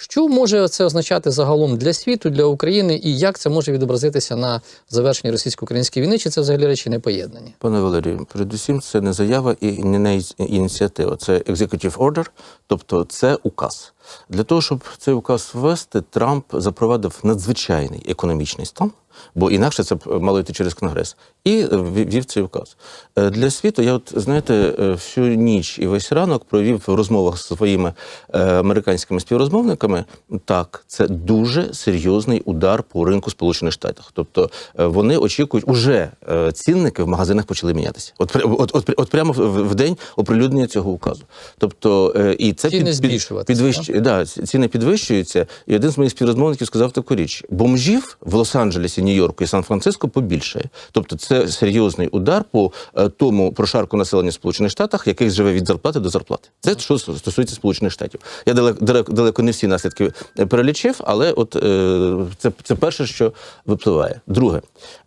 Що може це означати загалом для світу, для України, і як це може відобразитися на завершенні російсько-української війни? Чи це взагалі речі не поєднані? Пане Валерію, передусім це не заява і не не ініціатива, це executive order, тобто це указ. Для того, щоб цей указ ввести, Трамп запровадив надзвичайний економічний стан, бо інакше це б мало йти через Конгрес, і е, ввів цей указ. Е, Для світу я, от знаєте, е, всю ніч і весь ранок провів в розмовах з своїми е, американськими співрозмовниками. Так, це дуже серйозний удар по ринку Сполучених Штатів. Тобто е, вони очікують, уже е, цінники в магазинах почали мінятися. От, от, от, от прямо в, день оприлюднення цього указу. Тобто, е, і це Ціни збільшуватися, підвищ... да, ціни підвищуються. І один з моїх співрозмовників сказав таку річ: бомжів в Лос-Анджелесі, Нью-Йорку і Сан-Франциско побільшає. Тобто, це серйозний удар по е, тому прошарку населення Сполучених Штатах, який живе від зарплати до зарплати. Це що стосується Сполучених Штатів. Я далеко, далеко, далеко не всі наслідки е, перелічив, але от е, це, це перше, що випливає. Друге,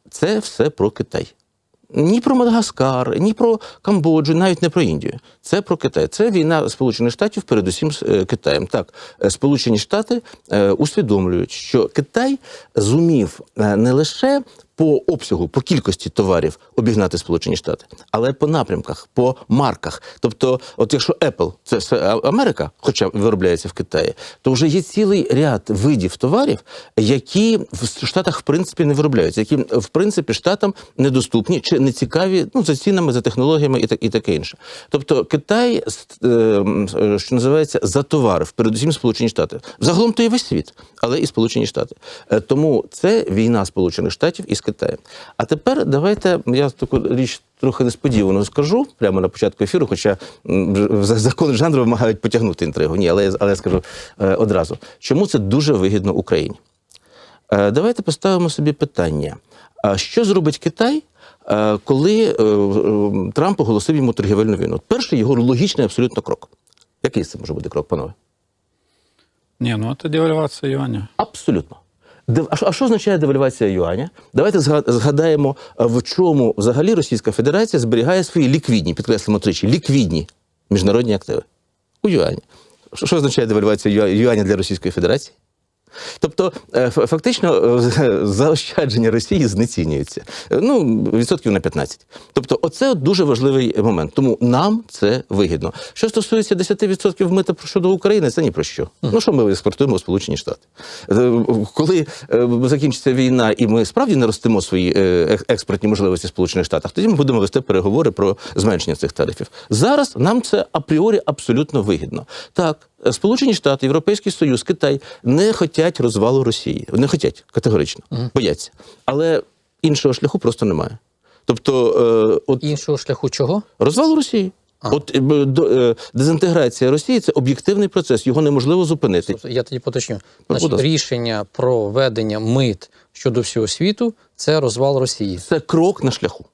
це все про Китай. Ні про Мадагаскар, ні про Камбоджу, навіть не про Індію. Це про Китай. Це війна Сполучених Штатів, передусім з е, Китаєм. Так, е, Сполучені Штати е, усвідомлюють, що Китай зумів не лише по обсягу, по кількості товарів обігнати Сполучені Штати, але по напрямках, по марках. Тобто, от якщо Apple це Америка, хоча виробляється в Китаї, то вже є цілий ряд видів товарів, які в Штатах в принципі не виробляються, які в принципі штатам недоступні чи не цікаві ну за цінами, за технологіями і так і таке інше. Тобто Китай, е, м, е, що називається, затоварив, передусім Сполучені Штати. Загалом то і весь світ, але і Сполучені Штати. Е, Тому це війна Сполучених Штатів із Китаєм. А тепер давайте я таку річ. Трохи несподівано скажу прямо на початку ефіру, хоча м, ж- за- закони жанру вимагають потягнути інтригу. Ні, але, але я скажу е, одразу, чому це дуже вигідно Україні. Е, Давайте поставимо собі питання: а що зробить Китай, е, коли Трамп оголосив йому торгівельну війну? От Перший його логічний абсолютно крок. Який це може бути крок, панове? Не, ну это девальвация юаня. Абсолютно. А що- означає девальвація юаня? Давайте згадаємо, в чому взагалі Російська Федерація зберігає свої ліквідні, підкреслимо тричі, ліквідні міжнародні активи. У юані. Що, означає девальвація юа- юаня для Російської Федерації? Тобто, е, фактично, е, заощадження Росії знецінюються. Е, Ну, відсотків на 15. Тобто, оце дуже важливий момент. Тому нам це вигідно. Що стосується 10% мита щодо України, це ні про що. Ну, що ми експортуємо в Сполучені Штати? Коли закінчиться війна, і ми справді наростимо свої е, експортні можливості в Сполучених Штатах, тоді ми будемо вести переговори про зменшення цих тарифів. Зараз нам це апріорі абсолютно вигідно. Так, Сполучені Штати, Європейський Союз, Китай не хочуть розвалу Росії. Не хочуть категорично, бояться. Але іншого шляху просто немає. Тобто, е, от Іншого шляху чого? розвал Росії. От е, е, дезінтеграція Росії це об'єктивний процес, його неможливо зупинити. Тобто, Я тоді поточню. будь Значить, рішення про введення мит щодо всього світу це розвал Росії. Це крок на шляху.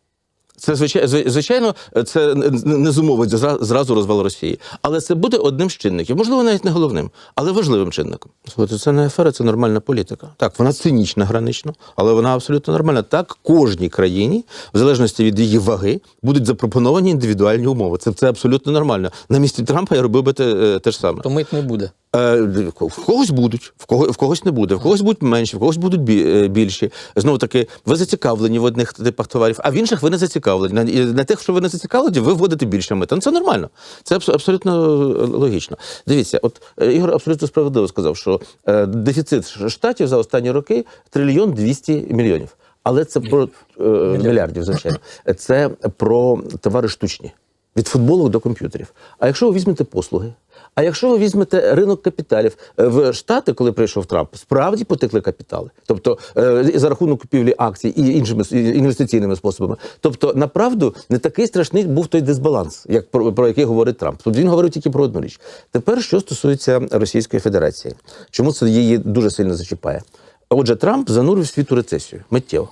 Це звичайно, звичайно, це не- зумовить зразу розвал Росії, але це буде одним з чинників, можливо, навіть не головним, але важливим чинником. Слухайте, це не афера, це нормальна політика. Так, вона цинічна гранично, але вона абсолютно нормальна. Так, кожній країні, в залежності від її ваги, будуть запропоновані індивідуальні умови. Це, це абсолютно нормально. На місці Трампа я робив би те, е, те ж саме. То мит не буде. Е, В когось будуть, в кого в когось не буде, в когось будуть менші, в когось будуть е, більші. Знову таки, ви зацікавлені в одних типах товарів, а в інших ви не зацікавлені. На, і на тих, що ви не зацікавлені, ви вводите більше мита. Ну це нормально. Це абс- абсолютно е, логічно. Дивіться, от е, Ігор абсолютно справедливо сказав, що е, дефіцит штатів за останні роки трильйон 200 мільйонів. Але це про е, мільярдів, звичайно. Це про товари штучні від футболу до комп'ютерів. А якщо ви візьмете послуги, а якщо ви візьмете ринок капіталів е, в Штати, коли прийшов Трамп, справді потекли капітали, тобто е, за рахунок купівлі акцій і іншими інвестиційними способами. Тобто, направду не такий страшний був той дисбаланс, як про, про який говорить Трамп. Тобто він говорив тільки про одну річ. Тепер що стосується Російської Федерації, чому це її дуже сильно зачіпає? Отже, Трамп занурив світ у рецесію миттєво.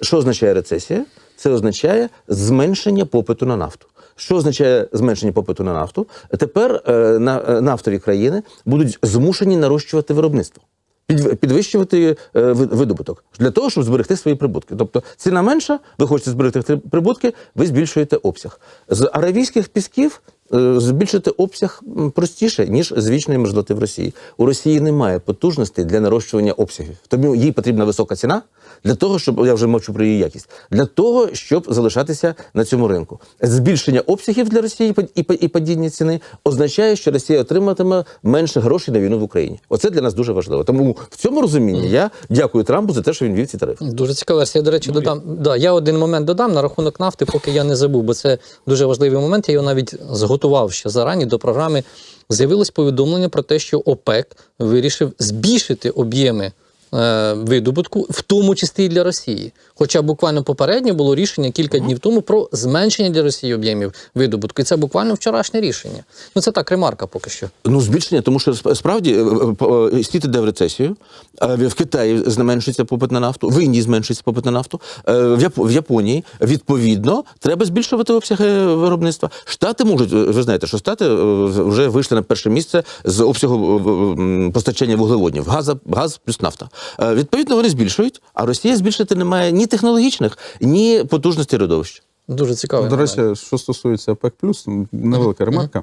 Що означає рецесія? Це означає зменшення попиту на нафту. Що означає зменшення попиту на нафту? Тепер е, на, е, нафтові країни будуть змушені нарощувати виробництво. Під, підвищувати е, видобуток для того, щоб зберегти свої прибутки. Тобто ціна менша, ви хочете зберегти прибутки, ви збільшуєте обсяг. З аравійських пісків Збільшити обсяг простіше, ніж з мерзлоти в Росії. У Росії немає потужностей для нарощування обсягів. Тому їй потрібна висока ціна для того, щоб я вже мовчу про її якість, для того, щоб залишатися на цьому ринку. Збільшення обсягів для Росії і падіння ціни означає, що Росія отриматиме менше грошей на війну в Україні. Оце для нас дуже важливо. Тому в цьому розумінні я дякую Трампу за те, що він ввів ці тарифи. Дуже версія. Я, до речі, додам. Да, я один момент додам на рахунок нафти, поки я не забув, бо це дуже важливий момент. Я його навіть зготував ще зарані до програми. З'явилось повідомлення про те, що ОПЕК вирішив збільшити об'єми видобутку, в тому числі і для Росії. Хоча буквально попередньо було рішення кілька днів тому про зменшення для Росії об'ємів видобутку. І це буквально вчорашнє рішення. Ну це так, ремарка поки що. Ну, збільшення, тому що справді е, е, е, світ іде в рецесію. Е, В Китаї зменшується попит на нафту, в Індії зменшується попит на нафту, е, в Яп- Японії відповідно треба збільшувати обсяги виробництва. Штати можуть, е, ви знаєте, що штати е, вже вийшли на перше місце з обсягу е, постачання вуглеводнів. Газа, газ плюс нафта. Е, Відповідно, вони збільшують, а Росія збільшити не має ні технологічних, ні потужності родовищ. Дуже цікаво. До речі, що стосується ОПЕК+, невелика ремарка.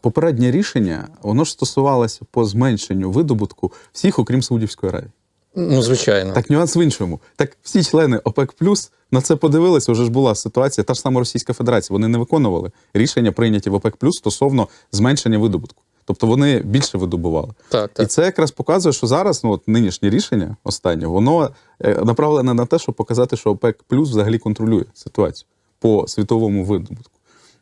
Попереднє рішення воно ж стосувалося по зменшенню видобутку всіх, окрім Саудівської Аравії. Ну, звичайно. Так нюанс в іншому. Так всі члени ОПЕК Плюс на це подивилися. Вже ж була ситуація. Та ж сама Російська Федерація. Вони не виконували рішення, прийняті в ОПЕК Плюс стосовно зменшення видобутку. Тобто вони більше видобували. Так, І це якраз показує, що зараз ну, от нинішнє рішення останнє, воно е, направлене на те, щоб показати, що ОПЕК плюс взагалі контролює ситуацію по світовому видобутку.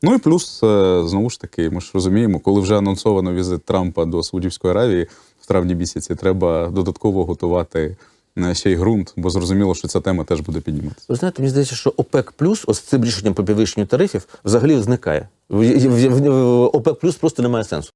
Ну і плюс, е, знову ж таки, ми ж розуміємо, коли вже анонсовано візит Трампа до Саудівської Аравії в травні місяці, треба додатково готувати е, ще й ґрунт, бо зрозуміло, що ця тема теж буде підніматися. Ви знаєте, мені здається, що ОПЕК плюс, ось цим рішенням по підвищенню тарифів, взагалі зникає. ОПЕК плюс просто немає сенсу.